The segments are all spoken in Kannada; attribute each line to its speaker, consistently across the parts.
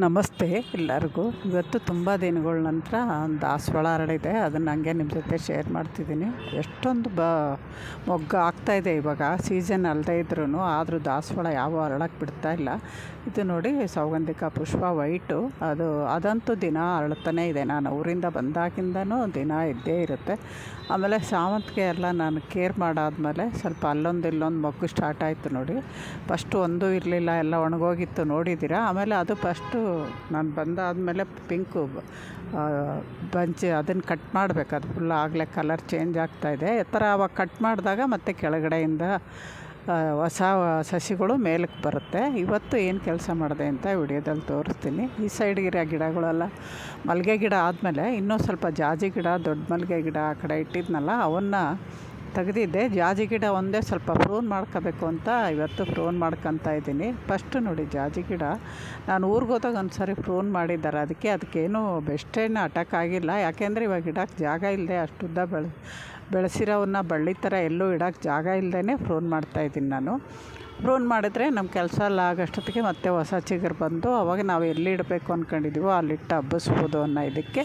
Speaker 1: ನಮಸ್ತೆ ಎಲ್ಲರಿಗೂ. ಇವತ್ತು ತುಂಬ ದಿನಗಳ ನಂತರ ದಾಸವಾಳ ಹರಡಿದೆ ಅದನ್ನು ಹಂಗೆ ನಿಮ್ಮ ಜೊತೆ ಶೇರ್ ಮಾಡ್ತಿದ್ದೀನಿ. ಎಷ್ಟೊಂದು ಬ ಮೊಗ್ಗು ಆಗ್ತಾಯಿದೆ ಇವಾಗ. ಸೀಸನ್ ಅಲ್ಲದೇ ಇದ್ರೂ ಆದರೂ ದಾಸವಾಳ ಯಾವ ಅರಳಕ್ಕೆ ಬಿಡ್ತಾ ಇಲ್ಲ. ಇದು ನೋಡಿ ಸೌಗಂಧಿಕ ಪುಷ್ಪ ವೈಟು. ಅದು ಅದಂತೂ ದಿನ ಅರಳ್ತಾನೇ ಇದೆ. ನಾನು ಊರಿಂದ ಬಂದಾಗಿಂದನೂ ದಿನ ಇದ್ದೇ ಇರುತ್ತೆ. ಆಮೇಲೆ ಸಾವಂತಿಗೆ ಎಲ್ಲ ನಾನು ಕೇರ್ ಮಾಡಾದ್ಮೇಲೆ ಸ್ವಲ್ಪ ಅಲ್ಲೊಂದು ಇಲ್ಲೊಂದು ಮೊಗ್ಗು ಸ್ಟಾರ್ಟ್ ಆಯಿತು ನೋಡಿ. ಫಸ್ಟು ಒಂದೂ ಇರಲಿಲ್ಲ, ಎಲ್ಲ ಒಣಗೋಗಿತ್ತು ನೋಡಿದ್ದೀರಾ? ಆಮೇಲೆ ಅದು ಫಸ್ಟು ನಾನು ಬಂದಾದಮೇಲೆ ಪಿಂಕು ಬಂಚಿ ಅದನ್ನು ಕಟ್ ಮಾಡಬೇಕು. ಅದು ಫುಲ್ ಆಗಲೇ ಕಲರ್ ಚೇಂಜ್ ಆಗ್ತಾಯಿದೆ ಈ ಥರ ಅವಾಗ ಕಟ್ ಮಾಡಿದಾಗ ಮತ್ತೆ ಕೆಳಗಡೆಯಿಂದ ಹೊಸ ಸಸಿಗಳು ಮೇಲಕ್ಕೆ ಬರುತ್ತೆ. ಇವತ್ತು ಏನು ಕೆಲಸ ಮಾಡಿದೆ ಅಂತ ವಿಡಿಯೋದಲ್ಲಿ ತೋರಿಸ್ತೀನಿ. ಈ ಸೈಡ್ಗಿರೋ ಗಿಡಗಳೆಲ್ಲ ಮಲ್ಲಿಗೆ ಗಿಡ ಆದಮೇಲೆ ಇನ್ನೂ ಸ್ವಲ್ಪ ಜಾಜಿ ಗಿಡ, ದೊಡ್ಡ ಮಲ್ಲಿಗೆ ಗಿಡ ಆ ಕಡೆ ಇಟ್ಟಿದ್ನಲ್ಲ, ಅವನ್ನು ತೆಗೆದಿದ್ದೆ. ಜಾಜಿ ಗಿಡ ಒಂದೇ ಸ್ವಲ್ಪ ಪ್ರೂನ್ ಮಾಡ್ಕೋಬೇಕು ಅಂತ ಇವತ್ತು ಪ್ರೂನ್ ಮಾಡ್ಕೊತಾ ಇದ್ದೀನಿ. ಫಸ್ಟು ನೋಡಿ ಜಾಜಿ ಗಿಡ. ನಾನು ಊರಿಗೆ ಹೋದಾಗ ಒಂದು ಸಾರಿ ಪ್ರೂನ್ ಮಾಡಿದ್ದಾರೆ. ಅದಕ್ಕೆ ಅದಕ್ಕೇನು ಬೆಸ್ಟೇನು ಅಟ್ಯಾಕ್ ಆಗಿಲ್ಲ. ಯಾಕೆಂದರೆ ಇವಾಗ ಗಿಡಕ್ಕೆ ಜಾಗ ಇಲ್ಲದೆ ಅಷ್ಟುದ್ದ ಬೆಳೆ, ಬೆಳೆಸಿರೋವನ್ನ ಬಳ್ಳಿ ಥರ ಎಲ್ಲೂ ಇಡೋಕ್ಕೆ ಜಾಗ ಇಲ್ಲದೇ ಪ್ರೂನ್ ಮಾಡ್ತಾಯಿದ್ದೀನಿ ನಾನು. ಪ್ರೂನ್ ಮಾಡಿದ್ರೆ ನಮ್ಮ ಕೆಲಸ ಎಲ್ಲ ಆಗೋಷ್ಟೊತ್ತಿಗೆ ಮತ್ತೆ ಹೊಸ ಚಿಗುರು ಬಂದು ಅವಾಗ ನಾವು ಎಲ್ಲಿ ಇಡಬೇಕು ಅಂದ್ಕೊಂಡಿದ್ದೀವೋ ಅಲ್ಲಿಟ್ಟು ಹಬ್ಬಿಸ್ಬೋದು ಅನ್ನೋ ಇದಕ್ಕೆ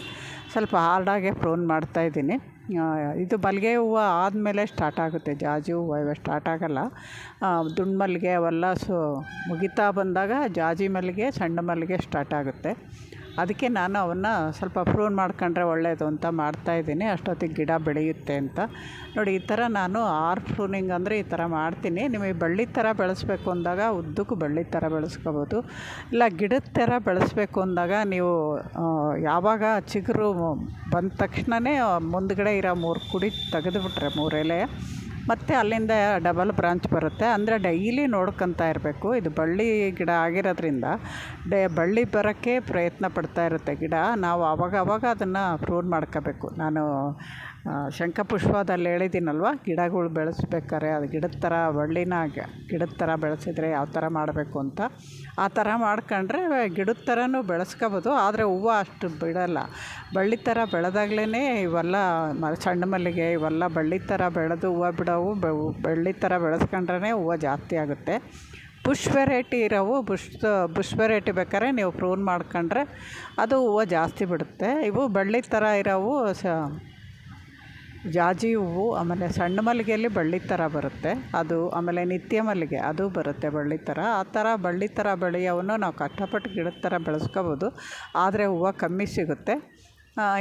Speaker 1: ಸ್ವಲ್ಪ ಹಾರ್ಡಾಗೆ ಪ್ರೂನ್ ಮಾಡ್ತಾಯಿದ್ದೀನಿ ಇದು ಮಲ್ಲಿಗೆ ಹೂವು ಆದಮೇಲೆ ಸ್ಟಾರ್ಟ್ ಆಗುತ್ತೆ. ಜಾಜಿ ಹೂವು ಇವಾಗ ಸ್ಟಾರ್ಟ್ ಆಗೋಲ್ಲ. ದುಂಡು ಮಲ್ಲಿಗೆ ಅವೆಲ್ಲ ಸೊ ಮುಗಿತಾ ಬಂದಾಗ ಜಾಜಿ ಮಲ್ಲಿಗೆ, ಸಣ್ಣ ಮಲ್ಲಿಗೆ ಸ್ಟಾರ್ಟ್ ಆಗುತ್ತೆ. ಅದಕ್ಕೆ ನಾನು ಅವನ್ನ ಸ್ವಲ್ಪ ಪ್ರೂನ್ ಮಾಡ್ಕೊಂಡ್ರೆ ಒಳ್ಳೆಯದು ಅಂತ ಮಾಡ್ತಾಯಿದ್ದೀನಿ ಅಷ್ಟೊತ್ತಿಗೆ ಗಿಡ ಬೆಳೆಯುತ್ತೆ ಅಂತ. ನೋಡಿ, ಈ ಥರ ನಾನು ಆರ್ ಪ್ರೂನಿಂಗ್ ಅಂದರೆ ಈ ಥರ ಮಾಡ್ತೀನಿ. ನಿಮಗೆ ಬಳ್ಳಿ ಥರ ಬೆಳೆಸ್ಬೇಕು ಅಂದಾಗ ಉದ್ದಕ್ಕೂ ಬಳ್ಳಿ ಥರ ಬೆಳೆಸ್ಕೋಬೋದು. ಇಲ್ಲ, ಗಿಡದ ಥರ ಬೆಳೆಸ್ಬೇಕು ಅಂದಾಗ ನೀವು ಯಾವಾಗ ಚಿಗುರು ಬಂದ ತಕ್ಷಣವೇ ಮುಂದುಗಡೆ ಇರೋ ಮೂರು ಕುಡಿ ತೆಗೆದುಬಿಟ್ರೆ ಮೂರು ಎಲೆ ಮತ್ತು ಅಲ್ಲಿಂದ ಡಬಲ್ ಬ್ರಾಂಚ್ ಬರುತ್ತೆ. ಅಂದರೆ ಡೈಲಿ ನೋಡ್ಕೊತಾ ಇರಬೇಕು. ಇದು ಬಳ್ಳಿ ಗಿಡ ಆಗಿರೋದ್ರಿಂದ ಡೇ ಬಳ್ಳಿ ಬರೋಕ್ಕೆ ಪ್ರಯತ್ನ ಪಡ್ತಾ ಇರುತ್ತೆ ಗಿಡ. ನಾವು ಆವಾಗವಾಗ ಆವಾಗ ಅದನ್ನು ಪ್ರೂನ್ ಮಾಡ್ಕೋಬೇಕು. ನಾನು ಶಂಖಪುಷ್ಪದಲ್ಲಿ ಹೇಳಿದ್ದೀನಲ್ವ? ಗಿಡಗಳು ಬೆಳೆಸ್ಬೇಕಾರೆ ಅದು ಗಿಡದ ಥರ ಬಳ್ಳಿನ ಗಿಡದ ಥರ ಬೆಳೆಸಿದ್ರೆ ಯಾವ ಥರ ಮಾಡಬೇಕು ಅಂತ? ಆ ಥರ ಮಾಡ್ಕೊಂಡ್ರೆ ಗಿಡದ ಥರನೂ ಬೆಳೆಸ್ಕೋಬೋದು, ಆದರೆ ಹೂವು ಅಷ್ಟು ಬಿಡೋಲ್ಲ. ಬಳ್ಳಿ ಥರ ಬೆಳೆದಾಗ್ಲೇ ಇವೆಲ್ಲ ಮ, ಸಣ್ಣ ಮಲ್ಲಿಗೆ ಇವೆಲ್ಲ ಬಳ್ಳಿ ಥರ ಬೆಳೆದು ಹೂವು ಬಿಡೋವು ಬಳ್ಳಿ ಥರ ಬೆಳೆಸ್ಕೊಂಡ್ರೇ ಹೂವು ಜಾಸ್ತಿ ಆಗುತ್ತೆ. ಬುಷ್ ವೆರೈಟಿ ಇರೋವು, ಬುಷ್ ಬುಷ್ ವೆರೈಟಿ ಬೇಕಾದ್ರೆ ನೀವು ಪ್ರೂನ್ ಮಾಡ್ಕೊಂಡ್ರೆ ಅದು ಹೂವು ಜಾಸ್ತಿ ಬಿಡುತ್ತೆ. ಇವು ಬಳ್ಳಿ ಥರ ಇರೋವು ಸ ಜಾಜಿ ಹೂವು ಆಮೇಲೆ ಸಣ್ಣ ಮಲ್ಲಿಗೆಯಲ್ಲಿ ಬಳ್ಳಿ ಥರ ಬರುತ್ತೆ. ಅದು ಆಮೇಲೆ ನಿತ್ಯ ಮಲ್ಲಿಗೆ ಅದು ಬರುತ್ತೆ ಬಳ್ಳಿ ಥರ. ಆ ಥರ ಬಳ್ಳಿ ಥರ ಬೆಳೆಯೋವನ್ನು ನಾವು ಕಷ್ಟಪಟ್ಟು ಗಿಡದ ಥರ ಬೆಳೆಸ್ಕೋಬೋದು. ಆದರೆ ಹೂವು ಕಮ್ಮಿ ಸಿಗುತ್ತೆ.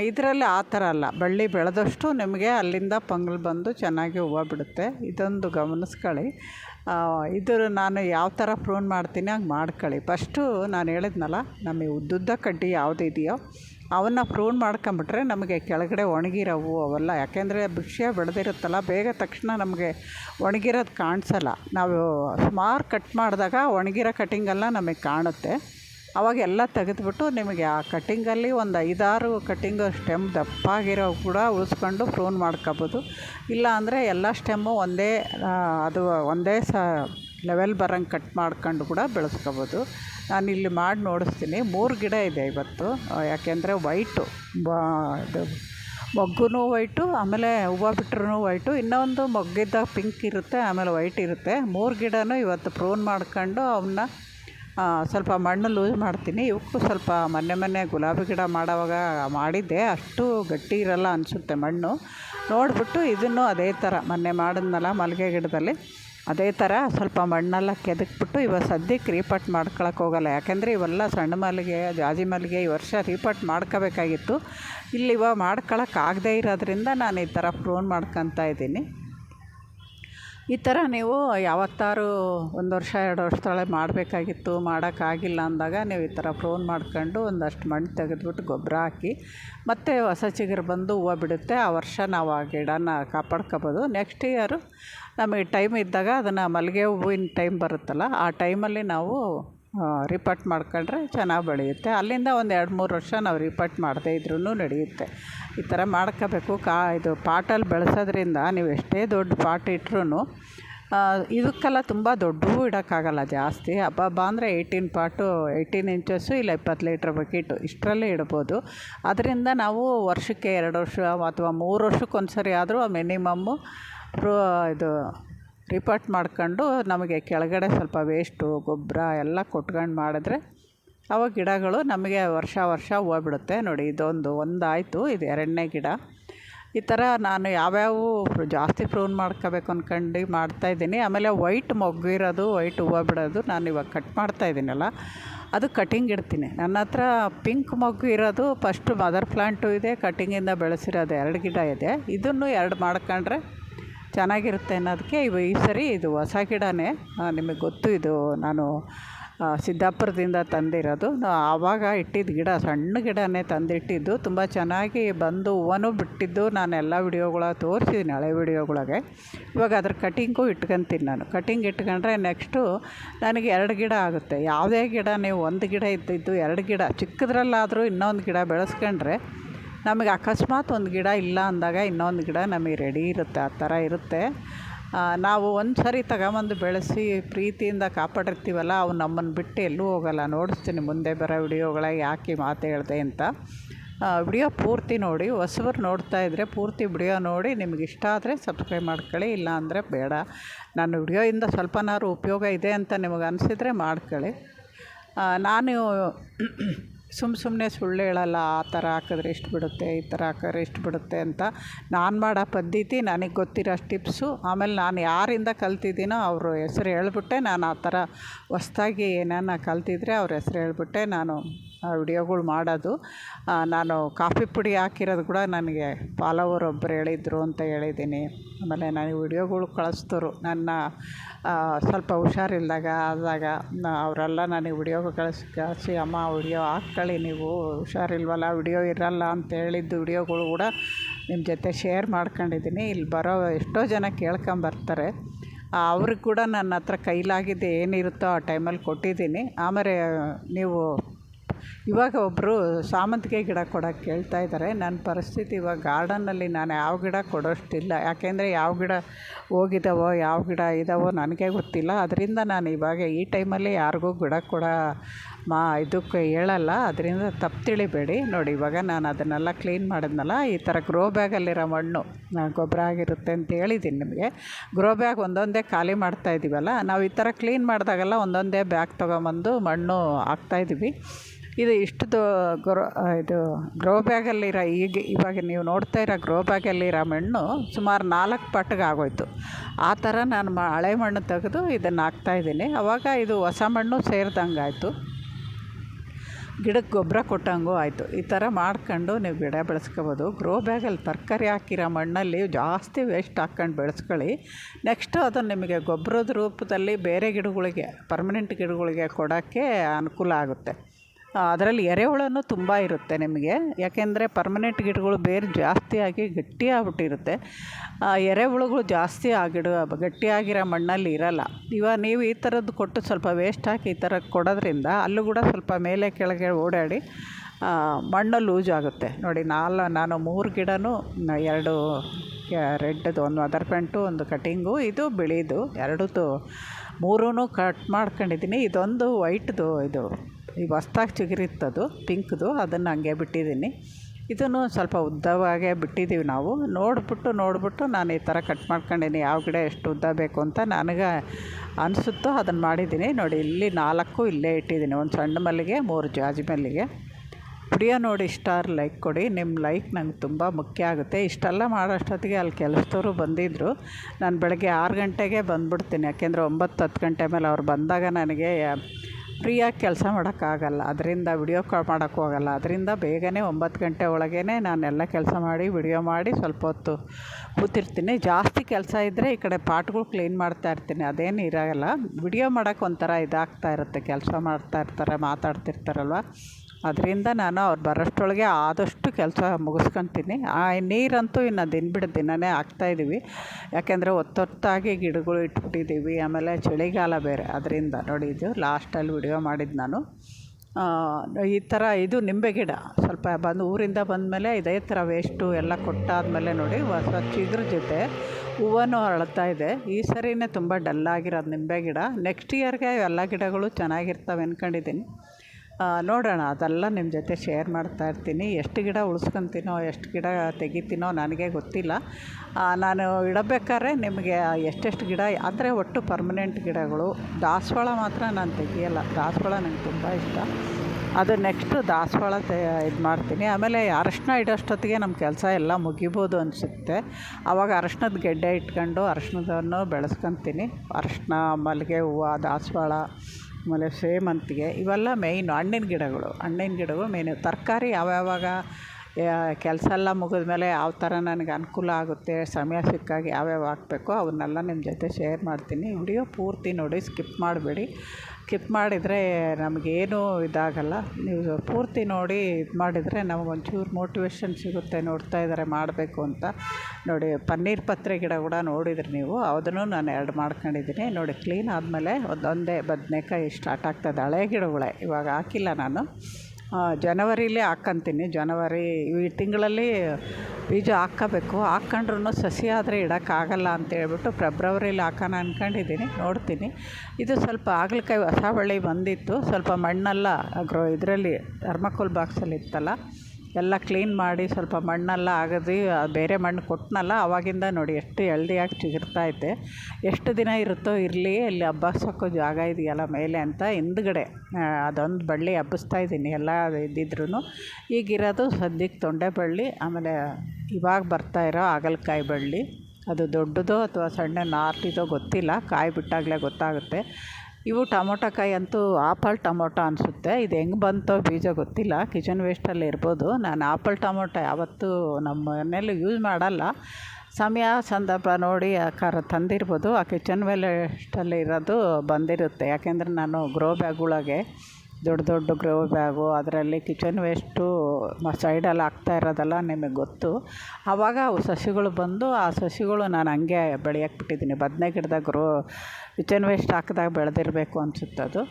Speaker 1: ಇದರಲ್ಲಿ ಆ ಥರ ಅಲ್ಲ. ಬಳ್ಳಿ ಬೆಳೆದಷ್ಟು ನಿಮಗೆ ಅಲ್ಲಿಂದ ಪಂಗಲ್ ಬಂದು ಚೆನ್ನಾಗಿ ಹೂವು ಬಿಡುತ್ತೆ. ಇದೊಂದು ಗಮನಿಸ್ಕೊಳ್ಳಿ. ಇದು ನಾನು ಯಾವ ಥರ ಪ್ರೂನ್ ಮಾಡ್ತೀನಿ ಹಂಗೆ ಮಾಡ್ಕೊಳ್ಳಿ. ಫಸ್ಟು ನಾನು ಹೇಳಿದ್ನಲ್ಲ, ನಮಗೆ ಉದ್ದುದ್ದ ಕಡ್ಡಿ ಯಾವುದು ಇದೆಯೋ ಅವನ್ನು ಪ್ರೂನ್ ಮಾಡ್ಕೊಂಬಿಟ್ರೆ ನಮಗೆ ಕೆಳಗಡೆ ಒಣಗಿರೋವು ಅವೆಲ್ಲ. ಯಾಕೆಂದರೆ ವೃಕ್ಷ ಬೆಳೆದಿರುತ್ತಲ್ಲ, ಬೇಗ ತಕ್ಷಣ ನಮಗೆ ಒಣಗಿರೋದು ಕಾಣಿಸಲ್ಲ. ನಾವು ಸುಮಾರು ಕಟ್ ಮಾಡಿದಾಗ ಒಣಗಿರೋ ಕಟ್ಟಿಂಗೆಲ್ಲ ನಮಗೆ ಕಾಣುತ್ತೆ. ಅವಾಗ ಎಲ್ಲ ತೆಗೆದ್ಬಿಟ್ಟು ನಿಮಗೆ ಆ ಕಟ್ಟಿಂಗಲ್ಲಿ ಒಂದು ಐದಾರು ಕಟ್ಟಿಂಗು ಸ್ಟೆಮ್ ದಪ್ಪಾಗಿರೋ ಕೂಡ ಉಳಿಸ್ಕೊಂಡು ಪ್ರೂನ್ ಮಾಡ್ಕೋಬೋದು. ಇಲ್ಲ ಅಂದರೆ ಎಲ್ಲ ಸ್ಟೆಮ್ಮು ಒಂದೇ ಅದು ಒಂದೇ ಸ ಲೆವೆಲ್ ಬರೋಂಗೆ ಕಟ್ ಮಾಡ್ಕೊಂಡು ಕೂಡ ಬೆಳೆಸ್ಕೋಬೋದು. ನಾನು ಇಲ್ಲಿ ಮಾಡಿ ನೋಡಿಸ್ತೀನಿ. ಮೂರು ಗಿಡ ಇದೆ ಇವತ್ತು. ಯಾಕೆಂದರೆ ವೈಟು ಬಾ, ಇದು ಮೊಗ್ಗು ವೈಟು ಆಮೇಲೆ ಹೂವು ಬಿಟ್ರೂ ವೈಟು ಇನ್ನೊಂದು ಮೊಗ್ಗಿದ್ದಾಗ ಪಿಂಕ್ ಇರುತ್ತೆ, ಆಮೇಲೆ ವೈಟ್ ಇರುತ್ತೆ. ಮೂರು ಗಿಡನೂ ಇವತ್ತು ಪ್ರೂನ್ ಮಾಡ್ಕೊಂಡು ಅವನ್ನ ಸ್ವಲ್ಪ ಮಣ್ಣು ಲೂಸ್ ಮಾಡ್ತೀನಿ. ಇವಕ್ಕೂ ಸ್ವಲ್ಪ ಮೊನ್ನೆ ಮೊನ್ನೆ ಗುಲಾಬಿ ಗಿಡ ಮಾಡೋವಾಗ ಮಾಡಿದ್ದೆ. ಅಷ್ಟು ಗಟ್ಟಿ ಇರಲ್ಲ ಅನಿಸುತ್ತೆ ಮಣ್ಣು. ನೋಡಿಬಿಟ್ಟು ಇದನ್ನು ಅದೇ ಥರ ಮೊನ್ನೆ ಮಾಡಿದ್ನಲ್ಲ ಮಲ್ಲಿಗೆ ಗಿಡದಲ್ಲಿ. ಅದೇ ಥರ ಸ್ವಲ್ಪ ಮಣ್ಣೆಲ್ಲ ಕೆದಕ್ಬಿಟ್ಟು ಇವಾಗ ಸದ್ಯಕ್ಕೆ ರೀಪಟ್ ಮಾಡ್ಕೊಳಕ್ಕೆ ಹೋಗಲ್ಲ. ಯಾಕೆಂದರೆ ಇವೆಲ್ಲ ಸಣ್ಣ ಮಲ್ಲಿಗೆ, ಜಾಜಿ ಮಲ್ಲಿಗೆ ಈ ವರ್ಷ ರೀಪಟ್ ಮಾಡ್ಕೋಬೇಕಾಗಿತ್ತು. ಇಲ್ಲಿ ಇವಾಗ ಮಾಡ್ಕೊಳಕ್ಕಾಗದೇ ಇರೋದ್ರಿಂದ ನಾನು ಈ ಥರ ಫ್ರೋನ್ ಮಾಡ್ಕೊತಾ ಇದ್ದೀನಿ. ಈ ಥರ ನೀವು ಯಾವತ್ತಾರು ಒಂದು ವರ್ಷ, ಎರಡು ವರ್ಷದೊಳಗೆ ಮಾಡಬೇಕಾಗಿತ್ತು ಮಾಡೋಕ್ಕಾಗಿಲ್ಲ ಅಂದಾಗ ನೀವು ಈ ಥರ ಫ್ರೋನ್ ಮಾಡ್ಕೊಂಡು ಒಂದಷ್ಟು ಮಣ್ಣು ತೆಗೆದ್ಬಿಟ್ಟು ಗೊಬ್ಬರ ಹಾಕಿ, ಮತ್ತು ಹೊಸ ಚಿಗುರು ಬಂದು ಹೂವು ಬಿಡುತ್ತೆ. ಆ ವರ್ಷ ನಾವು ಆ ಗಿಡನ ಕಾಪಾಡ್ಕೋಬೋದು. ನೆಕ್ಸ್ಟ್ ಇಯರು ನಮಗೆ ಟೈಮ್ ಇದ್ದಾಗ ಅದನ್ನು ಮಲ್ಲಿಗೆ ಹೂವಿನ ಟೈಮ್ ಬರುತ್ತಲ್ಲ, ಆ ಟೈಮಲ್ಲಿ ನಾವು ರಿಪಟ್ ಮಾಡ್ಕೊಂಡ್ರೆ ಚೆನ್ನಾಗಿ ಬೆಳೆಯುತ್ತೆ. ಅಲ್ಲಿಂದ ಒಂದು ಎರಡು ಮೂರು ವರ್ಷ ನಾವು ರಿಪಟ್ ಮಾಡದೇ ಇದ್ರೂ ನಡೆಯುತ್ತೆ. ಈ ಥರ ಮಾಡ್ಕೋಬೇಕು. ಕಾ, ಇದು ಪಾಟಲ್ಲಿ ಬೆಳೆಸೋದ್ರಿಂದ ನೀವು ಎಷ್ಟೇ ದೊಡ್ಡ ಪಾಟ್ ಇಟ್ರೂ ಇದಕ್ಕೆಲ್ಲ ತುಂಬ ದೊಡ್ಡವು ಇಡೋಕ್ಕಾಗಲ್ಲ ಜಾಸ್ತಿ. ಹಬ್ಬ ಅಂದರೆ ಏಯ್ಟೀನ್ ಪಾಟು ಏಯ್ಟೀನ್ ಇಂಚಸ್ಸು ಇಲ್ಲ ಇಪ್ಪತ್ತು ಲೀಟ್ರ್ ಬಕೆಟು ಇಷ್ಟರಲ್ಲೇ ಇಡ್ಬೋದು. ಅದರಿಂದ ನಾವು ವರ್ಷಕ್ಕೆ ಎರಡು ವರ್ಷ ಅಥವಾ ಮೂರು ವರ್ಷಕ್ಕೆ ಸರಿ ಆದರೂ ಮಿನಿಮಮ್ಮು ಪ್ರೋ ಇದು ರಿಪೋರ್ಟ್ ಮಾಡ್ಕೊಂಡು ನಮಗೆ ಕೆಳಗಡೆ ಸ್ವಲ್ಪ ವೇಸ್ಟು ಗೊಬ್ಬರ ಎಲ್ಲ ಕೊಟ್ಕೊಂಡು ಮಾಡಿದ್ರೆ ಅವಾಗ ಗಿಡಗಳು ನಮಗೆ ವರ್ಷ ವರ್ಷ ಹೂವು ಬಿಡುತ್ತೆ ನೋಡಿ, ಇದೊಂದು ಒಂದಾಯಿತು, ಇದು ಎರಡನೇ ಗಿಡ. ಈ ಥರ ನಾನು ಯಾವ್ಯಾವ ಜಾಸ್ತಿ ಪ್ರೂನ್ ಮಾಡ್ಕೋಬೇಕು ಅಂದ್ಕೊಂಡು ಮಾಡ್ತಾಯಿದ್ದೀನಿ ಆಮೇಲೆ ವೈಟ್ ಮೊಗ್ಗು ಇರೋದು ವೈಟ್ ಹೂವು ಬಿಡೋದು ನಾನು ಇವಾಗ ಕಟ್ ಮಾಡ್ತಾ ಇದ್ದೀನಲ್ಲ, ಅದು ಕಟಿಂಗ್ ಇಡ್ತೀನಿ. ನನ್ನ ಹತ್ರ ಪಿಂಕ್ ಮೊಗ್ಗು ಇರೋದು ಫಸ್ಟು ಮದರ್ ಪ್ಲ್ಯಾಂಟು ಇದೆ ಕಟಿಂಗಿಂದ ಬೆಳೆಸಿರೋದು ಎರಡು ಗಿಡ ಇದೆ. ಇದನ್ನು ಎರಡು ಮಾಡ್ಕೊಂಡ್ರೆ ಚೆನ್ನಾಗಿರುತ್ತೆ ಅನ್ನೋದಕ್ಕೆ ಇವು ಈ ಸರಿ ಇದು ಹೊಸ ಗಿಡನೇ ನಿಮಗೆ ಗೊತ್ತು ಇದು ನಾನು ಸಿದ್ದಾಪುರದಿಂದ ತಂದಿರೋದು. ಆವಾಗ ಇಟ್ಟಿದ್ದ ಗಿಡ, ಸಣ್ಣ ಗಿಡನೇ ತಂದಿಟ್ಟಿದ್ದು. ತುಂಬ ಚೆನ್ನಾಗಿ ಬಂದು ಹೂವನೂ ಬಿಟ್ಟಿದ್ದು. ನಾನು ಎಲ್ಲ ವಿಡಿಯೋಗಳ ತೋರಿಸಿದ್ದೀನಿ ಹಳೆ ವಿಡಿಯೋಗಳಿಗೆ. ಇವಾಗ ಅದ್ರ ಕಟಿಂಗು ಇಟ್ಕೊತೀನಿ ನಾನು. ಕಟಿಂಗ್ ಇಟ್ಕೊಂಡ್ರೆ ನೆಕ್ಸ್ಟು ನನಗೆ ಎರಡು ಗಿಡ ಆಗುತ್ತೆ. ಯಾವುದೇ ಗಿಡ ನೀವು ಒಂದು ಗಿಡ ಇದ್ದಿದ್ದು ಎರಡು ಗಿಡ, ಚಿಕ್ಕದ್ರಲ್ಲಾದರೂ ಇನ್ನೊಂದು ಗಿಡ ಬೆಳೆಸ್ಕೊಂಡ್ರೆ ನಮಗೆ ಅಕಸ್ಮಾತ್ ಒಂದು ಗಿಡ ಇಲ್ಲ ಅಂದಾಗ ಇನ್ನೊಂದು ಗಿಡ ನಮಗೆ ರೆಡಿ ಇರುತ್ತೆ, ಆ ಥರ ಇರುತ್ತೆ. ನಾವು ಒಂದು ಸರಿ ತಗೊಂಬಂದು ಬೆಳೆಸಿ ಪ್ರೀತಿಯಿಂದ ಕಾಪಾಡಿರ್ತೀವಲ್ಲ ಅವು ನಮ್ಮನ್ನು ಬಿಟ್ಟು ಎಲ್ಲೂ ಹೋಗಲ್ಲ. ನೋಡಿಸ್ತೀನಿ ಮುಂದೆ ಬರೋ ವಿಡಿಯೋಗಳ ಯಾಕೆ ಮಾತು ಹೇಳಿದೆ ಅಂತ. ವಿಡಿಯೋ ಪೂರ್ತಿ ನೋಡಿ ಹೊಸಬರು ನೋಡ್ತಾ ಇದ್ದರೆ ಪೂರ್ತಿ ವಿಡಿಯೋ ನೋಡಿ, ನಿಮ್ಗೆ ಇಷ್ಟ ಆದರೆ ಸಬ್ಸ್ಕ್ರೈಬ್ ಮಾಡ್ಕೊಳ್ಳಿ, ಇಲ್ಲ ಅಂದರೆ ಬೇಡ. ನಾನು ವಿಡಿಯೋಯಿಂದ ಸ್ವಲ್ಪನಾದ್ರು ಉಪಯೋಗ ಇದೆ ಅಂತ ನಿಮಗೆ ಅನಿಸಿದ್ರೆ ಮಾಡ್ಕೊಳ್ಳಿ. ನಾನು ಸುಮ್ಮ ಸುಮ್ಮನೆ ಸುಳ್ಳು ಹೇಳಲ್ಲ, ಆ ಥರ ಹಾಕಿದ್ರೆ ಇಷ್ಟು ಬಿಡುತ್ತೆ, ಈ ಥರ ಹಾಕಿದ್ರೆ ಇಷ್ಟು ಬಿಡುತ್ತೆ ಅಂತ ನಾನು ಮಾಡೋ ಪದ್ಧತಿ ನನಗೆ ಗೊತ್ತಿರೋ ಟಿಪ್ಸು. ಆಮೇಲೆ ನಾನು ಯಾರಿಂದ ಕಲ್ತಿದ್ದೀನೋ ಅವ್ರ ಹೆಸ್ರು ಹೇಳ್ಬಿಟ್ಟೆ, ನಾನು ಆ ಥರ ಹೊಸ್ದಾಗಿ ಏನಾನ ಕಲ್ತಿದ್ರೆ ಅವ್ರ ಹೆಸ್ರು ಹೇಳ್ಬಿಟ್ಟೆ, ನಾನು ವಿಡಿಯೋಗಳು ಮಾಡೋದು. ನಾನು ಕಾಫಿ ಪುಡಿ ಹಾಕಿರೋದು ಕೂಡ ನನಗೆ ಫಾಲೋವರ್ ಒಬ್ಬರು ಹೇಳಿದ್ರು ಅಂತ ಹೇಳಿದ್ದೀನಿ. ಆಮೇಲೆ ನನಗೆ ವಿಡಿಯೋಗಳು ಕಳಿಸ್ತರು. ನನ್ನ ಸ್ವಲ್ಪ ಹುಷಾರಿಲ್ದಾಗ ಆದಾಗ ಅವರೆಲ್ಲ ನನಗೆ ವಿಡಿಯೋ ಕಳಿಸಿ ಕಳಿಸಿ, ಅಮ್ಮ, ವಿಡಿಯೋ ಹಾಕ್ಕೊಳ್ಳಿ, ನೀವು ಹುಷಾರಿಲ್ವಲ್ಲ, ವಿಡಿಯೋ ಇರಲ್ಲ ಅಂತ ಹೇಳಿದ್ದು ವಿಡಿಯೋಗಳು ಕೂಡ ನಿಮ್ಮ ಜೊತೆ ಶೇರ್ ಮಾಡ್ಕೊಂಡಿದ್ದೀನಿ. ಇಲ್ಲಿ ಬರೋ ಎಷ್ಟೋ ಜನ ಕೇಳ್ಕೊಂಬರ್ತಾರೆ ಅವ್ರಿಗೆ ಕೂಡ ನನ್ನ ಹತ್ರ ಕೈಲಾಗಿದ್ದು ಏನಿರುತ್ತೋ ಆ ಟೈಮಲ್ಲಿ ಕೊಟ್ಟಿದ್ದೀನಿ. ಆಮೇಲೆ ನೀವು ಇವಾಗ ಒಬ್ಬರು ಸಾಮಂತಿಗೆ ಗಿಡ ಕೊಡೋಕೆ ಕೇಳ್ತಾ ಇದ್ದಾರೆ. ನನ್ನ ಪರಿಸ್ಥಿತಿ ಇವಾಗ ಗಾರ್ಡನ್ನಲ್ಲಿ ನಾನು ಯಾವ ಗಿಡ ಕೊಡೋಷ್ಟಿಲ್ಲ. ಯಾಕೆಂದರೆ ಯಾವ ಗಿಡ ಹೋಗಿದ್ದಾವೋ ಯಾವ ಗಿಡ ಇದ್ದಾವೋ ನನಗೆ ಗೊತ್ತಿಲ್ಲ. ಅದರಿಂದ ನಾನು ಇವಾಗ ಈ ಟೈಮಲ್ಲಿ ಯಾರಿಗೂ ಗಿಡ ಕೊಡೋ ಮಾ ಇದಕ್ಕೆ ಹೇಳಲ್ಲ. ಅದರಿಂದ ತಪ್ಪು ತಿಳಿಬೇಡಿ. ನೋಡಿ, ಇವಾಗ ನಾನು ಅದನ್ನೆಲ್ಲ ಕ್ಲೀನ್ ಮಾಡಿದ್ನಲ್ಲ, ಈ ಥರ ಗ್ರೋ ಬ್ಯಾಗಲ್ಲಿರೋ ಮಣ್ಣು ಗೊಬ್ಬರ ಆಗಿರುತ್ತೆ ಅಂತ ಹೇಳಿದ್ದೀನಿ ನಿಮಗೆ. ಗ್ರೋ ಬ್ಯಾಗ್ ಒಂದೊಂದೇ ಖಾಲಿ ಮಾಡ್ತಾಯಿದ್ದೀವಲ್ಲ ನಾವು ಈ ಥರ ಕ್ಲೀನ್ ಮಾಡಿದಾಗೆಲ್ಲ ಒಂದೊಂದೇ ಬ್ಯಾಗ್ ತೊಗೊಂಬಂದು ಮಣ್ಣು ಹಾಕ್ತಾಯಿದ್ದೀವಿ ಇದು ಇಷ್ಟು ಗ್ರೋ ಇದು ಗ್ರೋ ಬ್ಯಾಗಲ್ಲಿರೋ ಈಗ ಇವಾಗ ನೀವು ನೋಡ್ತಾ ಇರೋ ಗ್ರೋ ಬ್ಯಾಗಲ್ಲಿರೋ ಮಣ್ಣು ಸುಮಾರು ನಾಲ್ಕು ಪಟ್ಟಿಗೆ ಆಗೋಯ್ತು. ಆ ಥರ ನಾನು ಮ, ಹಳೆ ಮಣ್ಣು ತೆಗೆದು ಇದನ್ನು ಹಾಕ್ತಾಯಿದ್ದೀನಿ ಆವಾಗ ಇದು ಹೊಸ ಮಣ್ಣು ಸೇರಿದಂಗೆ ಆಯಿತು. ಗಿಡಕ್ಕೆ ಗೊಬ್ಬರ ಕೊಟ್ಟಂಗೂ ಆಯಿತು. ಈ ಥರ ಮಾಡ್ಕೊಂಡು ನೀವು ಗಿಡ ಬೆಳೆಸ್ಕೋಬೋದು. ಗ್ರೋ ಬ್ಯಾಗಲ್ಲಿ ತರಕಾರಿ ಹಾಕಿರೋ ಮಣ್ಣಲ್ಲಿ ಜಾಸ್ತಿ ವೇಸ್ಟ್ ಹಾಕ್ಕೊಂಡು ಬೆಳೆಸ್ಕೊಳ್ಳಿ. ನೆಕ್ಸ್ಟು ಅದನ್ನು ನಿಮಗೆ ಗೊಬ್ಬರದ ರೂಪದಲ್ಲಿ ಬೇರೆ ಗಿಡಗಳಿಗೆ ಪರ್ಮನೆಂಟ್ ಗಿಡಗಳಿಗೆ ಕೊಡೋಕ್ಕೆ ಅನುಕೂಲ ಆಗುತ್ತೆ. ಅದರಲ್ಲಿ ಎರೆಹುಳನೂ ತುಂಬ ಇರುತ್ತೆ ನಿಮಗೆ. ಯಾಕೆಂದರೆ ಪರ್ಮನೆಂಟ್ ಗಿಡಗಳು ಬೇರು ಜಾಸ್ತಿಯಾಗಿ ಗಟ್ಟಿಯಾಗ್ಬಿಟ್ಟಿರುತ್ತೆ. ಎರೆಹುಳುಗಳು ಜಾಸ್ತಿ ಆಗಿಡ ಗಿಡ ಗಟ್ಟಿಯಾಗಿರೋ ಮಣ್ಣಲ್ಲಿ ಇರೋಲ್ಲ. ಇವಾಗ ನೀವು ಈ ಥರದ್ದು ಕೊಟ್ಟು ಸ್ವಲ್ಪ ವೇಸ್ಟ್ ಹಾಕಿ ಈ ಥರ ಕೊಡೋದ್ರಿಂದ ಅಲ್ಲೂ ಕೂಡ ಸ್ವಲ್ಪ ಮೇಲೆ ಕೆಳಗೆ ಓಡಾಡಿ ಮಣ್ಣು ಲೂಸ್ ಆಗುತ್ತೆ. ನೋಡಿ, ನಾಲ್, ನಾನು ಮೂರು ಗಿಡನೂ ಎರಡು ರೆಡ್ದು, ಒಂದು ಅದರ್ ಪ್ಯಾಂಟು ಒಂದು ಕಟಿಂಗು ಇದು ಬಿಳಿದು ಎರಡೂ ಮೂರೂ ಕಟ್ ಮಾಡ್ಕೊಂಡಿದ್ದೀನಿ. ಇದೊಂದು ವೈಟ್ದು ಇದು. ಈಗ ಹೊಸ್ದಾಗಿ ಚಿಗುರಿತ್ತದು, ಪಿಂಕ್ದು, ಅದನ್ನು ಹಂಗೆ ಬಿಟ್ಟಿದ್ದೀನಿ. ಇದನ್ನು ಸ್ವಲ್ಪ ಉದ್ದವಾಗೆ ಬಿಟ್ಟಿದ್ದೀವಿ ನಾವು. ನೋಡಿಬಿಟ್ಟು ನೋಡಿಬಿಟ್ಟು ನಾನು ಈ ಥರ ಕಟ್ ಮಾಡ್ಕೊಂಡೀನಿ. ಯಾವ ಗಿಡ ಎಷ್ಟು ಉದ್ದ ಬೇಕು ಅಂತ ನನಗೆ ಅನಿಸುತ್ತೋ ಅದನ್ನು ಮಾಡಿದ್ದೀನಿ. ನೋಡಿ, ಇಲ್ಲಿ ನಾಲ್ಕು ಇಲ್ಲೇ ಇಟ್ಟಿದ್ದೀನಿ. ಒಂದು ಸಣ್ಣ ಮಲ್ಲಿಗೆ, ಮೂರು ಜಾಜಿ ಮಲ್ಲಿಗೆ. ವಿಡಿಯೋ ನೋಡಿ, ಸ್ಟಾರ್ ಲೈಕ್ ಕೊಡಿ. ನಿಮ್ಮ ಲೈಕ್ ನಂಗೆ ತುಂಬ ಮುಖ್ಯ ಆಗುತ್ತೆ. ಇಷ್ಟೆಲ್ಲ ಮಾಡೋಷ್ಟೊತ್ತಿಗೆ ಅಲ್ಲಿ ಕೆಲಸದವರು ಬಂದಿದ್ದರು ನಾನು ಬೆಳಗ್ಗೆ ಆರು ಗಂಟೆಗೆ ಬಂದುಬಿಡ್ತೀನಿ. ಯಾಕೆಂದರೆ ಒಂಬತ್ತು ಹತ್ತು ಗಂಟೆ ಮೇಲೆ ಅವ್ರು ಬಂದಾಗ ನನಗೆ ಫ್ರೀಯಾಗಿ ಕೆಲಸ ಮಾಡೋಕ್ಕಾಗಲ್ಲ. ಅದರಿಂದ ವಿಡಿಯೋ ಕಾಲ್ ಮಾಡೋಕ್ಕೂ ಹೋಗಲ್ಲ ಅದರಿಂದ ಬೇಗನೆ ಒಂಬತ್ತು ಗಂಟೆ ಒಳಗೇ ನಾನೆಲ್ಲ ಕೆಲಸ ಮಾಡಿ, ವಿಡಿಯೋ ಮಾಡಿ ಸ್ವಲ್ಪ ಹೊತ್ತು ಕೂತಿರ್ತೀನಿ. ಜಾಸ್ತಿ ಕೆಲಸ ಇದ್ದರೆ ಈ ಕಡೆ ಪಾಟ್ಗಳು ಕ್ಲೀನ್ ಮಾಡ್ತಾ ಇರ್ತೀನಿ. ಅದೇನು ಇರೋಲ್ಲ. ವಿಡಿಯೋ ಮಾಡೋಕ್ಕೆ ಒಂಥರ ಇದಾಗ್ತಾ ಇರುತ್ತೆ. ಕೆಲಸ ಮಾಡ್ತಾ ಇರ್ತಾರೆ, ಮಾತಾಡ್ತಿರ್ತಾರಲ್ವ? ಅದರಿಂದ ನಾನು ಅವ್ರು ಬರೋಷ್ಟರೊಳಗೆ ಆದಷ್ಟು ಕೆಲಸ ಮುಗಿಸ್ಕೊಂತೀನಿ. ಆ ನೀರಂತೂ ಇನ್ನು ದಿನ ಬಿಡು ದಿನವೇ ಹಾಕ್ತಾಯಿದ್ದೀವಿ ಯಾಕೆಂದರೆ ಒತ್ತೊತ್ತಾಗಿ ಗಿಡಗಳು ಇಟ್ಬಿಟ್ಟಿದ್ದೀವಿ ಆಮೇಲೆ ಚಳಿಗಾಲ ಬೇರೆ. ಅದರಿಂದ ನೋಡಿ ಇದು ಲಾಸ್ಟಲ್ಲಿ ವಿಡಿಯೋ ಮಾಡಿದ್ದು ನಾನು. ಈ ಥರ ಇದು ನಿಂಬೆ ಗಿಡ. ಸ್ವಲ್ಪ ಬಂದು ಊರಿಂದ ಬಂದಮೇಲೆ ಇದೇ ಥರ ವೇಸ್ಟು ಎಲ್ಲ ಕೊಟ್ಟಾದಮೇಲೆ ನೋಡಿ ಹೊಸ ಇದ್ರ ಜೊತೆ ಹೂವನೂ ಅರಳ್ತಾ ಇದೆ. ಈ ಸರಿನೇ ತುಂಬ ಡಲ್ಲಾಗಿರೋದು ನಿಂಬೆ ಗಿಡ. ನೆಕ್ಸ್ಟ್ ಇಯರ್ಗೆ ಎಲ್ಲ ಗಿಡಗಳು ಚೆನ್ನಾಗಿರ್ತವೆ ಅಂದ್ಕೊಂಡಿದ್ದೀನಿ ನೋಡೋಣ, ಅದೆಲ್ಲ ನಿಮ್ಮ ಜೊತೆ ಶೇರ್ ಮಾಡ್ತಾ ಇರ್ತೀನಿ. ಎಷ್ಟು ಗಿಡ ಉಳಿಸ್ಕೊತೀನೋ, ಎಷ್ಟು ಗಿಡ ತೆಗಿತೀನೋ ನನಗೆ ಗೊತ್ತಿಲ್ಲ. ನಾನು ಇಡಬೇಕಾದ್ರೆ ನಿಮಗೆ ಎಷ್ಟೆಷ್ಟು ಗಿಡ, ಆದರೆ ಒಟ್ಟು ಪರ್ಮನೆಂಟ್ ಗಿಡಗಳು. ದಾಸವಾಳ ಮಾತ್ರ ನಾನು ತೆಗಿಯೋಲ್ಲ. ದಾಸವಾಳ ನಂಗೆ ತುಂಬ ಇಷ್ಟ. ಅದು ನೆಕ್ಸ್ಟು ದಾಸವಾಳ ಇದು ಮಾಡ್ತೀನಿ. ಆಮೇಲೆ ಅರಶಿನ ಇಡೋಷ್ಟೊತ್ತಿಗೆ ನಮ್ಮ ಕೆಲಸ ಎಲ್ಲ ಮುಗಿಬೋದು ಅನಿಸುತ್ತೆ. ಆವಾಗ ಅರಶಿನದ ಗೆಡ್ಡೆ ಇಟ್ಕೊಂಡು ಅರಶಿನದನ್ನು ಬೆಳೆಸ್ಕೊತೀನಿ. ಅರಶಿನ ಮಲ್ಲಿಗೆ ಹೂವು, ದಾಸವಾಳ ಆಮೇಲೆ ಸೇವಂತಿಗೆ, ಇವೆಲ್ಲ ಮೇಯ್ನು ಹಣ್ಣಿನ ಗಿಡಗಳು. ಹಣ್ಣಿನ ಗಿಡಗಳು ಮೇಯ್ನು ತರಕಾರಿ ಯಾವ್ಯಾವಾಗ ಕೆಲಸ ಎಲ್ಲ ಮುಗಿದ್ಮೇಲೆ ಯಾವ ಥರ ನನಗೆ ಅನುಕೂಲ ಆಗುತ್ತೆ, ಸಮಯ ಸಿಕ್ಕಾಗ ಯಾವ್ಯಾವ ಹಾಕ್ಬೇಕೋ, ಅವನ್ನೆಲ್ಲ ನಿಮ್ಮ ಜೊತೆ ಶೇರ್ ಮಾಡ್ತೀನಿ. ವಿಡಿಯೋ ಪೂರ್ತಿ ನೋಡಿ ಸ್ಕಿಪ್ ಮಾಡಬೇಡಿ. ಸ್ಕಿಪ್ ಮಾಡಿದರೆ ನಮಗೇನು ಇದಾಗಲ್ಲ. ನೀವು ಪೂರ್ತಿ ನೋಡಿ ಇದು ಮಾಡಿದರೆ ನಮ್ಗೆ ಒಂಚೂರು ಮೋಟಿವೇಶನ್ ಸಿಗುತ್ತೆ ನೋಡ್ತಾ ಇದ್ದಾರೆ ಮಾಡಬೇಕು ಅಂತ. ನೋಡಿ, ಪನ್ನೀರ್ ಪತ್ರೆ ಗಿಡ ಕೂಡ ನೋಡಿದ್ರಿ ನೀವು. ಅದನ್ನು ನಾನು ಎರಡು ಮಾಡ್ಕೊಂಡಿದ್ದೀನಿ. ನೋಡಿ, ಕ್ಲೀನ್ ಆದಮೇಲೆ ಒಂದೊಂದೇ ಬದನೇಕಾಯಿ ಸ್ಟಾರ್ಟ್ ಆಗ್ತದೆ. ಹಳೆ ಗಿಡಗಳೇ, ಇವಾಗ ಹಾಕಿಲ್ಲ ನಾನು. ಜನವರಿಲೇ ಹಾಕ್ಕಂತೀನಿ ಜನವರಿ ಈ ತಿಂಗಳಲ್ಲಿ ಬೀಜ ಹಾಕ್ಕೋಬೇಕು. ಹಾಕ್ಕೊಂಡ್ರೂ ಸಸಿ ಆದರೆ ಇಡೋಕ್ಕಾಗಲ್ಲ ಅಂತೇಳ್ಬಿಟ್ಟು ಫೆಬ್ರವರಿಲಿ ಹಾಕೋಣ ಅಂದ್ಕೊಂಡಿದ್ದೀನಿ ನೋಡ್ತೀನಿ. ಇದು ಸ್ವಲ್ಪ ಹಾಗಲಕಾಯಿ ಹೊಸ ಬಳ್ಳಿ ಬಂದಿತ್ತು. ಸ್ವಲ್ಪ ಮಣ್ಣೆಲ್ಲ ಗ್ರೋ ಇದರಲ್ಲಿ ಥರ್ಮಕೋಲ್ ಬಾಕ್ಸಲ್ಲಿ ಇತ್ತಲ್ಲ ಎಲ್ಲ ಕ್ಲೀನ್ ಮಾಡಿ ಸ್ವಲ್ಪ ಮಣ್ಣೆಲ್ಲ ಅಗದು ಬೇರೆ ಮಣ್ಣು ಕೊಟ್ಟನಲ್ಲ ಆವಾಗಿಂದ ನೋಡಿ ಎಷ್ಟು ಹೆಲ್ದಿಯಾಗಿ ಚಿಗುರ್ತಾಯಿದೆ ಎಷ್ಟು ದಿನ ಇರುತ್ತೋ ಇರಲಿ ಅಲ್ಲಿ ಹಬ್ಬಸೋಕ್ಕೂ ಜಾಗ ಇದೆಯಲ್ಲ ಮೇಲೆ ಅಂತ ಹಿಂದ್ಗಡೆ ಅದೊಂದು ಬಳ್ಳಿ ಹಬ್ಬಿಸ್ತಾ ಇದ್ದೀನಿ ಎಲ್ಲ ಇದ್ದಿದ್ರೂ ಈಗಿರೋದು ಸದ್ಯಕ್ಕೆ ತೊಂಡೆ ಬಳ್ಳಿ ಆಮೇಲೆ ಇವಾಗ ಬರ್ತಾ ಇರೋ ಹಾಗಲ್ಕಾಯಿ ಬಳ್ಳಿ. ಅದು ದೊಡ್ಡದೋ ಅಥವಾ ಸಣ್ಣ ನಾಟಿದೋ ಗೊತ್ತಿಲ್ಲ, ಕಾಯಿ ಬಿಟ್ಟಾಗಲೇ ಗೊತ್ತಾಗುತ್ತೆ. ಇವು ಟೊಮೊಟೊ ಕಾಯಿ ಅಂತೂ ಆಪಲ್ ಟೊಮೊಟೊ ಅನಿಸುತ್ತೆ. ಇದು ಹೆಂಗೆ ಬಂತೋ ಬೀಜ ಗೊತ್ತಿಲ್ಲ. ಕಿಚನ್ ವೇಸ್ಟಲ್ಲಿ ಇರ್ಬೋದು. ನಾನು ಆಪಲ್ ಟೊಮೊಟೊ ಯಾವತ್ತೂ ನಮ್ಮ ಮನೇಲಿ ಯೂಸ್ ಮಾಡೋಲ್ಲ. ಸಮಯ, ಸಂದರ್ಭ ನೋಡಿ ಯಾಕಾರ ತಂದಿರ್ಬೋದು. ಆ ಕಿಚನ್ ವೇಸ್ಟಲ್ಲಿ ಇರೋದು ಬಂದಿರುತ್ತೆ. ಯಾಕೆಂದರೆ ನಾನು ಗ್ರೋ ಬ್ಯಾಗ್ ದೊಡ್ಡ ದೊಡ್ಡ ಗ್ರೋ ಬ್ಯಾಗು ಅದರಲ್ಲಿ ಕಿಚನ್ ವೇಸ್ಟು ಸೈಡಲ್ಲಿ ಹಾಕ್ತಾ ಇರೋದಲ್ಲ ನಿಮಗೆ ಗೊತ್ತು. ಆವಾಗ ಅವು ಸಸಿಗಳು ಬಂದು ಆ ಸಸಿಗಳು ನಾನು ಹಂಗೆ ಬೆಳೆಯೋಕ್ಕೆ ಬಿಟ್ಟಿದ್ದೀನಿ ಬದನೆ ಗಿಡದಾಗ ಗ್ರೋ ಕಿಚನ್ ವೇಸ್ಟ್ ಹಾಕಿದಾಗ ಬೆಳೆದಿರಬೇಕು ಅನ್ಸುತ್ತೆ ಅದು.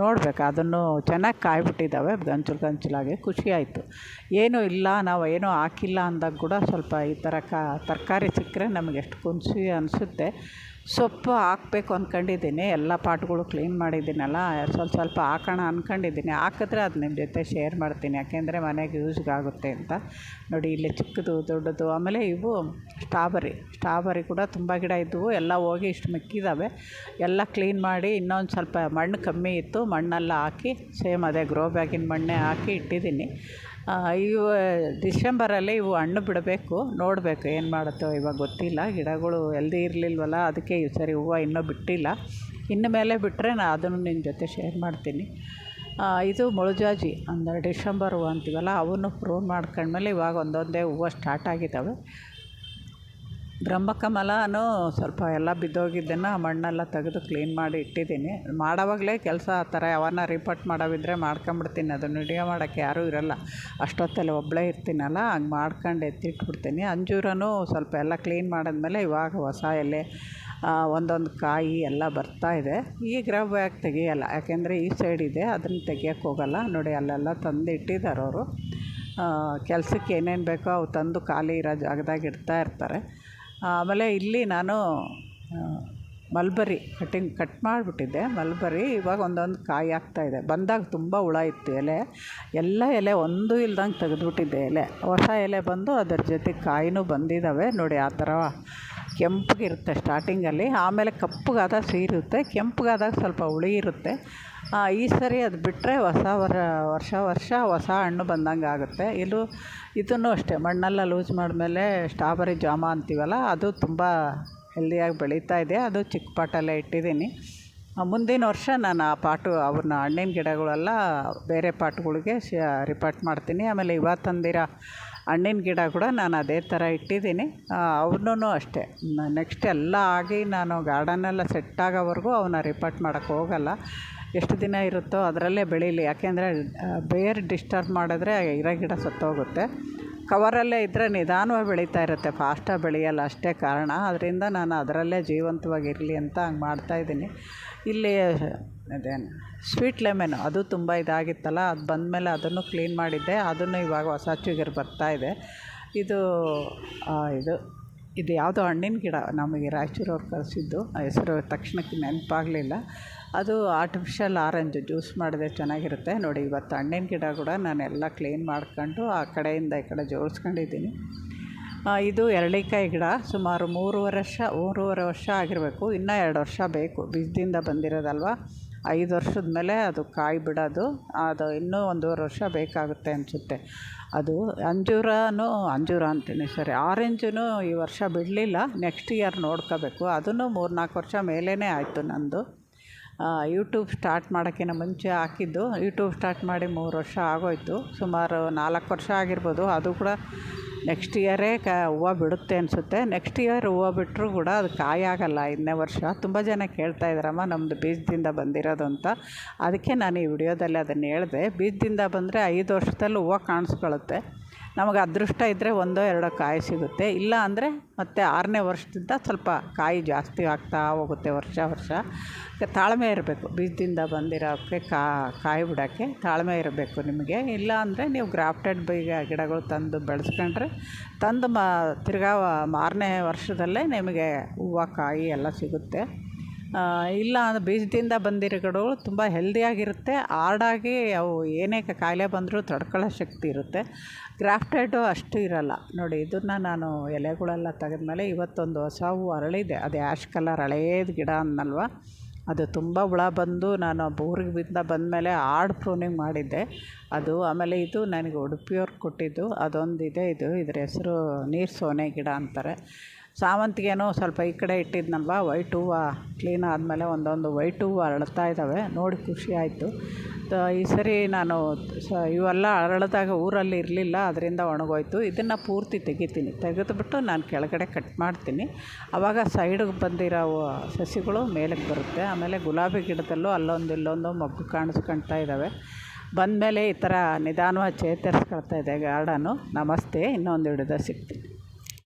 Speaker 1: ನೋಡ್ಬೇಕು, ಅದನ್ನು ಚೆನ್ನಾಗಿ ಕಾಯ್ಬಿಟ್ಟಿದ್ದಾವೆ, ಗಂಚುಲು ಗಂಚಲು ಗಂಚಲಾಗಿ. ಖುಷಿ ಏನೂ ಇಲ್ಲ, ನಾವು ಏನೂ ಹಾಕಿಲ್ಲ ಅಂದಾಗ ಕೂಡ ಸ್ವಲ್ಪ ಈ ಥರ ಕಾ, ತರಕಾರಿ ಸಿಕ್ಕರೆ ನಮಗೆ ಎಷ್ಟು ಖುಷಿ ಅನಿಸುತ್ತೆ. ಸೊಪ್ಪು ಹಾಕಬೇಕು ಅಂದ್ಕೊಂಡಿದ್ದೀನಿ ಎಲ್ಲ ಪಾಟ್ಗಳು ಕ್ಲೀನ್ ಮಾಡಿದ್ದೀನಲ್ಲ, ಸ್ವಲ್ಪ ಸ್ವಲ್ಪ ಹಾಕೋಣ ಅಂದ್ಕೊಂಡಿದ್ದೀನಿ ಹಾಕಿದ್ರೆ ಅದು ನಿಮ್ಮ ಜೊತೆ ಶೇರ್ ಮಾಡ್ತೀನಿ, ಯಾಕೆಂದರೆ ಮನೆಗೆ ಯೂಸ್ಗಾಗುತ್ತೆ ಅಂತ. ನೋಡಿ, ಇಲ್ಲಿ ಚಿಕ್ಕದು, ದೊಡ್ಡದು, ಆಮೇಲೆ ಇವು ಸ್ಟ್ರಾಬರಿ. ಸ್ಟ್ರಾಬರಿ ಕೂಡ ತುಂಬ ಗಿಡ ಇದ್ದವು ಎಲ್ಲ ಹೋಗಿ ಇಷ್ಟು ಮಿಕ್ಕಿದ್ದಾವೆ ಎಲ್ಲ ಕ್ಲೀನ್ ಮಾಡಿ ಇನ್ನೊಂದು ಸ್ವಲ್ಪ ಮಣ್ಣು ಕಮ್ಮಿ ಇತ್ತು, ಮಣ್ಣೆಲ್ಲ ಹಾಕಿ, ಸೇಮ್ ಅದೇ ಗ್ರೋ ಬ್ಯಾಗಿನ ಮಣ್ಣೇ ಹಾಕಿ ಇಟ್ಟಿದ್ದೀನಿ. ಇವು, ಡಿಸೆಂಬರಲ್ಲಿ ಇವು ಹಣ್ಣು ಬಿಡಬೇಕು, ನೋಡಬೇಕು ಏನು ಮಾಡುತ್ತೋ ಇವಾಗ ಗೊತ್ತಿಲ್ಲ. ಗಿಡಗಳು ಎಲ್ದಿ ಇರಲಿಲ್ವಲ್ಲ, ಅದಕ್ಕೆ ಈ ಸರಿ ಹೂವು ಇನ್ನೂ ಬಿಟ್ಟಿಲ್ಲ. ಇನ್ನು ಮೇಲೆ ಬಿಟ್ಟರೆ ನಾನು ಅದನ್ನು ನಿಮ್ಮ ಜೊತೆ ಶೇರ್ ಮಾಡ್ತೀನಿ. ಇದು ಮುಳುಜಾಜಿ ಅಂದರೆ ಡಿಸೆಂಬರ್ ಹೂವು ಅಂತೀವಲ್ಲ ಅವನ್ನು ಪ್ರೂನ್ ಮಾಡ್ಕೊಂಡ್ಮೇಲೆ ಇವಾಗ ಒಂದೊಂದೇ ಹೂವು ಸ್ಟಾರ್ಟ್ ಆಗಿದ್ದಾವೆ ಬ್ರಹ್ಮಕಮಲನೂ ಸ್ವಲ್ಪ ಎಲ್ಲ ಬಿದ್ದೋಗಿದ್ದನ್ನು ಮಣ್ಣೆಲ್ಲ ತೆಗೆದು ಕ್ಲೀನ್ ಮಾಡಿ ಇಟ್ಟಿದ್ದೀನಿ. ಮಾಡೋವಾಗಲೇ ಕೆಲಸ ಆ ಥರ ಯಾವನ್ನ ರಿಪೋರ್ಟ್ ಮಾಡೋವಿದ್ರೆ ಮಾಡ್ಕೊಂಬಿಡ್ತೀನಿ. ಅದನ್ನು ವಿಡಿಯೋ ಮಾಡೋಕ್ಕೆ ಯಾರೂ ಇರೋಲ್ಲ. ಅಷ್ಟೊತ್ತಲ್ಲಿ ಒಬ್ಬಳೇ ಇರ್ತೀನಲ್ಲ, ಹಂಗೆ ಮಾಡ್ಕೊಂಡು ಎತ್ತಿಟ್ಬಿಡ್ತೀನಿ. ಅಂಜೂರನೂ ಸ್ವಲ್ಪ ಎಲ್ಲ ಕ್ಲೀನ್ ಮಾಡಿದ್ಮೇಲೆ ಇವಾಗ ಹೊಸ ಎಲೆ ಒಂದೊಂದು ಕಾಯಿ ಎಲ್ಲ ಬರ್ತಾಯಿದೆ ಈ ಗ್ರೋ ಬ್ಯಾಗ್ ತೆಗಿಯಲ್ಲ. ಯಾಕೆಂದರೆ ಈ ಸೈಡ್ ಇದೆ, ಅದನ್ನು ತೆಗಿಯೋಕ್ಕೆ ಹೋಗಲ್ಲ. ನೋಡಿ, ಅಲ್ಲೆಲ್ಲ ತಂದು ಇಟ್ಟಿದ್ದಾರೆ ಅವರು ಕೆಲಸಕ್ಕೆ ಏನೇನು ಬೇಕೋ ಅವು ತಂದು ಖಾಲಿ ಇರೋ ಜಾಗದಾಗ ಇಡ್ತಾ ಇರ್ತಾರೆ. ಆಮೇಲೆ ಇಲ್ಲಿ ನಾನು ಮಲ್ಬರಿ ಕಟ್ಟಿಂಗ್ ಕಟ್ ಮಾಡಿಬಿಟ್ಟಿದ್ದೆ. ಮಲ್ಬರಿ ಇವಾಗ ಒಂದೊಂದು ಕಾಯಿ ಆಗ್ತಾಯಿದೆ ಬಂದಾಗ ತುಂಬ ಹುಳ ಇತ್ತು ಎಲೆ. ಎಲ್ಲ ಎಲೆ ಒಂದೂ ಇಲ್ದಂಗೆ ತೆಗೆದ್ಬಿಟ್ಟಿದ್ದೆ ಎಲೆ. ಹೊಸ ಎಲೆ ಬಂದು ಅದರ ಜೊತೆ ಕಾಯಿನೂ ಬಂದಿದ್ದಾವೆ. ನೋಡಿ ಆ ಥರ ಕೆಂಪಗಿರುತ್ತೆ ಸ್ಟಾರ್ಟಿಂಗಲ್ಲಿ ಆಮೇಲೆ ಕಪ್ಪಗಾದಾಗ ಸೀರುತ್ತೆ ಕೆಂಪಗಾದಾಗ ಸ್ವಲ್ಪ ಹುಳಿ ಇರುತ್ತೆ. ಈ ಸರಿ ಅದು ಬಿಟ್ಟರೆ ಹೊಸ ವರ, ವರ್ಷ ವರ್ಷ ಹೊಸ ಹಣ್ಣು ಬಂದಂಗೆ ಆಗುತ್ತೆ. ಇದು ಇದನ್ನು ಅಷ್ಟೇ, ಮಣ್ಣೆಲ್ಲ ಲೂಸ್ ಮಾಡಿದ್ಮೇಲೆ ಸ್ಟ್ರಾಬೆರಿ ಜಾಮ ಅಂತೀವಲ್ಲ, ಅದು ತುಂಬ ಹೆಲ್ದಿಯಾಗಿ ಬೆಳೀತಾ ಇದೆ. ಅದು ಚಿಕ್ಕ ಪಾಟಲ್ಲೇ ಇಟ್ಟಿದ್ದೀನಿ. ಮುಂದಿನ ವರ್ಷ ನಾನು ಆ ಪಾಟು, ಅವ್ರನ್ನ ಹಣ್ಣಿನ ಗಿಡಗಳೆಲ್ಲ ಬೇರೆ ಪಾಟ್ಗಳಿಗೆ ಶ ರಿಪಾರ್ಟ್ ಮಾಡ್ತೀನಿ. ಆಮೇಲೆ ಇವಾಗ ತಂದಿರೋ ಹಣ್ಣಿನ ಗಿಡ ಕೂಡ ನಾನು ಅದೇ ಥರ ಇಟ್ಟಿದ್ದೀನಿ. ಅವನ್ನೂ ಅಷ್ಟೇ. ನೆಕ್ಸ್ಟ್ ಎಲ್ಲ ಆಗಿ ನಾನು ಗಾರ್ಡನ್ನೆಲ್ಲ ಸೆಟ್ ಆಗೋವರೆಗೂ ಅವನ್ನ ರಿಪೋರ್ಟ್ ಮಾಡೋಕ್ಕೆ ಹೋಗಲ್ಲ. ಎಷ್ಟು ದಿನ ಇರುತ್ತೋ ಅದರಲ್ಲೇ ಬೆಳೀಲಿ. ಯಾಕೆಂದರೆ ಬೇರ್ ಡಿಸ್ಟರ್ಬ್ ಮಾಡಿದ್ರೆ ಇರೋ ಗಿಡ ಸತ್ತೋಗುತ್ತೆ. ಕವರಲ್ಲೇ ಇದ್ದರೆ ನಿಧಾನವಾಗಿ ಬೆಳೀತಾ ಇರುತ್ತೆ. ಫಾಸ್ಟಾಗಿ ಬೆಳೆಯಲ್ಲ ಅಷ್ಟೇ ಕಾರಣ. ಅದರಿಂದ ನಾನು ಅದರಲ್ಲೇ ಜೀವಂತವಾಗಿರಲಿ ಅಂತ ಹಂಗೆ ಮಾಡ್ತಾಯಿದ್ದೀನಿ ಇಲ್ಲಿ, ಅದೇನು ಸ್ವೀಟ್ ಲೆಮೆನ್, ಅದು ತುಂಬ ಇದಾಗಿತ್ತಲ್ಲ, ಅದು ಬಂದಮೇಲೆ ಅದನ್ನು ಕ್ಲೀನ್ ಮಾಡಿದ್ದೆ. ಅದನ್ನು ಇವಾಗ ಹೊಸ ಚಿಗುರು ಇದೆ. ಇದು ಇದು ಇದು ಯಾವುದೋ ಹಣ್ಣಿನ ಗಿಡ ನಮಗೆ ರಾಯಚೂರು ರಾಯಚೂರವ್ರು ಕಳಿಸಿದ್ದು. ಹೆಸರು ತಕ್ಷಣಕ್ಕೆ ನೆನಪಾಗಲಿಲ್ಲ. ಅದು ಆರ್ಟಿಫಿಷಿಯಲ್ ಆರೆಂಜ್ ಜ್ಯೂಸ್ ಮಾಡಿದೆ ಚೆನ್ನಾಗಿರುತ್ತೆ. ನೋಡಿ, ಇವತ್ತು ಹಣ್ಣಿನ ಗಿಡ ಕೂಡ ನಾನೆಲ್ಲ ಕ್ಲೀನ್ ಮಾಡ್ಕೊಂಡು ಆ ಕಡೆಯಿಂದ ಈ ಕಡೆ ಜೋಡಿಸ್ಕೊಂಡಿದ್ದೀನಿ. ಇದು ಎರಳಿಕಾಯಿ ಗಿಡ, ಸುಮಾರು ಮೂರುವರೆ ವರ್ಷ ಮೂರುವರೆ ವರ್ಷ ಆಗಿರಬೇಕು. ಇನ್ನೂ ಎರಡು ವರ್ಷ ಬೇಕು. ಬೀಜದಿಂದ ಬಂದಿರೋದಲ್ವ? ಐದು ವರ್ಷದ ಮೇಲೆ ಅದು ಕಾಯಿ ಬಿಡೋದು, ಅದು ಇನ್ನೂ ಒಂದೂವರೆ ವರ್ಷ ಬೇಕಾಗುತ್ತೆ ಅನಿಸುತ್ತೆ. ಅದು ಅಂಜೂರನೂ, ಅಂಜೂರ ಅಂತೀನಿ ಸರಿ ಆರೆಂಜೂ ಈ ವರ್ಷ ಬಿಡಲಿಲ್ಲ ನೆಕ್ಸ್ಟ್ ಇಯರ್ ನೋಡ್ಕೋಬೇಕು. ಅದನ್ನು ಮೂರು ನಾಲ್ಕು ವರ್ಷ ಮೇಲೇ ಆಯಿತು ನಂದು. ಯೂಟ್ಯೂಬ್ ಸ್ಟಾರ್ಟ್ ಮಾಡೋಕ್ಕಿಂತ ಮುಂಚೆ ಹಾಕಿದ್ದು ಯೂಟ್ಯೂಬ್ ಸ್ಟಾರ್ಟ್ ಮಾಡಿ ಮೂರು ವರ್ಷ ಆಗೋಯಿತು. ಸುಮಾರು ನಾಲ್ಕು ವರ್ಷ ಆಗಿರ್ಬೋದು, ಅದು ಕೂಡ ನೆಕ್ಸ್ಟ್ ಇಯರೇ ಕ ಹೂವು ಬಿಡುತ್ತೆ ಅನಿಸುತ್ತೆ. ನೆಕ್ಸ್ಟ್ ಇಯರ್ ಹೂವು ಬಿಟ್ಟರೂ ಕೂಡ ಅದು ಕಾಯಾಗಲ್ಲ ಇನ್ನೇ ವರ್ಷ. ತುಂಬ ಜನ ಕೇಳ್ತಾ ಇದ್ದಾರಮ್ಮ ನಮ್ಮದು ಬೀಜದಿಂದ ಬಂದಿರೋದು ಅಂತ. ಅದಕ್ಕೆ ನಾನು ಈ ವಿಡಿಯೋದಲ್ಲಿ ಅದನ್ನು ಹೇಳಿದೆ. ಬೀಜದಿಂದ ಬಂದರೆ ಐದು ವರ್ಷದಲ್ಲಿ ಹೂವು ಕಾಣಿಸ್ಕೊಳ್ಳುತ್ತೆ ನಮಗೆ ಅದೃಷ್ಟ ಇದ್ದರೆ ಒಂದೋ ಎರಡೋ ಕಾಯಿ ಸಿಗುತ್ತೆ. ಇಲ್ಲ ಅಂದರೆ ಮತ್ತೆ ಆರನೇ ವರ್ಷದಿಂದ ಸ್ವಲ್ಪ ಕಾಯಿ ಜಾಸ್ತಿ ಆಗ್ತಾ ಹೋಗುತ್ತೆ ವರ್ಷ ವರ್ಷ. ತಾಳ್ಮೆ ಇರಬೇಕು. ಬೀಜದಿಂದ ಬಂದಿರೋಕ್ಕೆ ಕಾಯಿ ಬಿಡೋಕ್ಕೆ ತಾಳ್ಮೆ ಇರಬೇಕು ನಿಮಗೆ. ಇಲ್ಲ ಅಂದರೆ ನೀವು ಗ್ರಾಫ್ಟೆಡ್ ಬೀಗ ಗಿಡಗಳು ತಂದು ಬೆಳೆಸ್ಕೊಂಡ್ರೆ ತಂದು ಮ, ತಿರ್ಗಾ ಮಾರನೇ ವರ್ಷದಲ್ಲೇ ನಿಮಗೆ ಹೂವು, ಕಾಯಿ ಎಲ್ಲ ಸಿಗುತ್ತೆ. ಇಲ್ಲ ಅಂದ್ರೆ ಬೀಜದಿಂದ ಬಂದಿರೋ ಗಿಡಗಳು ತುಂಬ ಹೆಲ್ದಿಯಾಗಿರುತ್ತೆ ಹಾರ್ಡಾಗಿ ಅವು ಏನೇ ಕಾಯಿಲೆ ಬಂದರೂ ತಡ್ಕೊಳ್ಳೋ ಶಕ್ತಿ ಇರುತ್ತೆ. ಗ್ರಾಫ್ಟೆಡ್ಡು ಅಷ್ಟು ಇರೋಲ್ಲ. ನೋಡಿ, ಇದನ್ನು ನಾನು ಎಲೆಗಳೆಲ್ಲ ತೆಗೆದ್ಮೇಲೆ ಇವತ್ತೊಂದು ಹೊಸ ಹೂವು ಅರಳಿದೆ. ಅದು ಆ್ಯಶ್ ಕಲರ್ ಹಳೇದು ಗಿಡ ಅಂದ್ನಲ್ವ? ಅದು ತುಂಬ ಹುಳ ಬಂದು ನಾನು ಊರಿಂದ ಬಂದಮೇಲೆ ಆರ್ಡ್ ಪ್ರೂನಿಂಗ್ ಮಾಡಿದ್ದೆ. ಅದು ಆಮೇಲೆ ಇದು ನನಗೆ ಉಡುಪಿಯವ್ರು ಕೊಟ್ಟಿದ್ದು. ಅದೊಂದಿದೆ ಇದು. ಇದ್ರ ಹೆಸರು ನೀರು ಸೋನೆ ಗಿಡ ಅಂತಾರೆ. ಸಾವಂತಿಗೆನೂ ಸ್ವಲ್ಪ ಈ ಕಡೆ ಇಟ್ಟಿದ್ನಲ್ವ? ವೈಟ್ ಹೂವು ಕ್ಲೀನ್ ಆದಮೇಲೆ ಒಂದೊಂದು ವೈಟ್ ಹೂವು ಅರಳ್ತಾ ಇದ್ದಾವೆ ನೋಡಿ ಖುಷಿ ಆಯಿತು. ಈ ಸರಿ ನಾನು ಸ, ಇವೆಲ್ಲ ಅರಳಿದಾಗ ಊರಲ್ಲಿ ಇರಲಿಲ್ಲ, ಅದರಿಂದ ಒಣಗೋಯ್ತು. ಇದನ್ನು ಪೂರ್ತಿ ತೆಗಿತೀನಿ. ತೆಗೆದುಬಿಟ್ಟು ನಾನು ಕೆಳಗಡೆ ಕಟ್ ಮಾಡ್ತೀನಿ. ಆವಾಗ ಸೈಡಿಗೆ ಬಂದಿರೋ ಸಸಿಗಳು ಮೇಲಕ್ಕೆ ಬರುತ್ತೆ. ಆಮೇಲೆ ಗುಲಾಬಿ ಗಿಡದಲ್ಲೂ ಅಲ್ಲೊಂದು ಇಲ್ಲೊಂದು ಮೊಗ್ಗು ಕಾಣಿಸ್ಕೊಳ್ತಾ ಇದ್ದಾವೆ ಬಂದಮೇಲೆ ಈ ಥರ ನಿಧಾನವಾಗಿ ಚೇತರಿಸ್ಕೊಳ್ತಾ ಇದೆ ಗಾರ್ಡನು. ನಮಸ್ತೆ. ಇನ್ನೊಂದು ಹಿಡಿದ ಸಿಗ್ತೀನಿ.